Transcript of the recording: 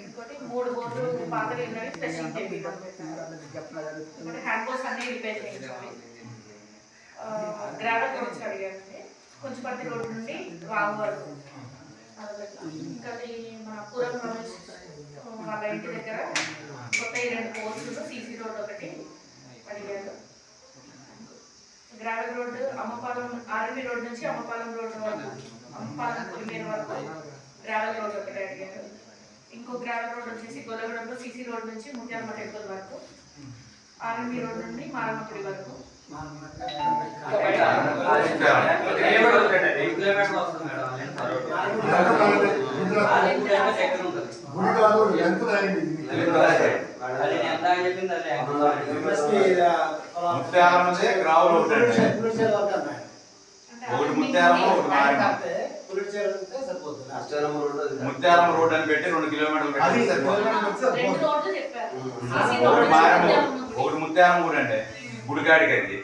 ఇంకోటి మూడు బోర్లు ఉన్నవి హ్యాండ్ బోర్డ్స్ అన్ని రిపేర్ చేయించాలి గ్రావెల్ రోడ్స్ అడిగానండి రోడ్ నుండి వాగు వరకు. అదొకటి. ఇంకా ఈ మన పూరం రమేష్ ఆ, వాళ్ళ ఇంటి దగ్గర కొత్త ఈ రెండు పోస్టులు సీసీ రోడ్ ఒకటి అడిగారు. Gravel road Ammapalem RMB road నుంచి అమ్మపాలెం రోడ్ వరకు అమ్మపాలెం వరకు గ్రావెల్ రోడ్ ఒకటి అడిగారు. ఇంకో గ్రావెల్ రోడ్ వచ్చేసి గొల్లగూడెంలో సిసి రోడ్ నుంచి ముత్యాలమ్మ టెంపుల్ వరకు. ఆర్ఎంబి రోడ్ నుండి మారమ్మపుడి వరకు. గుడి కాదు ఎంత అయింది ముత్యాలం నుంచి ముత్యాలమ్మ ఒకటి మారేమ్మ ముత్యాలం రోడ్ అని పెట్టి రెండు కిలోమీటర్లు. రెండు ఒకటి రోడ్ ముత్యాలం కూడా అండి గుడికాడికి అది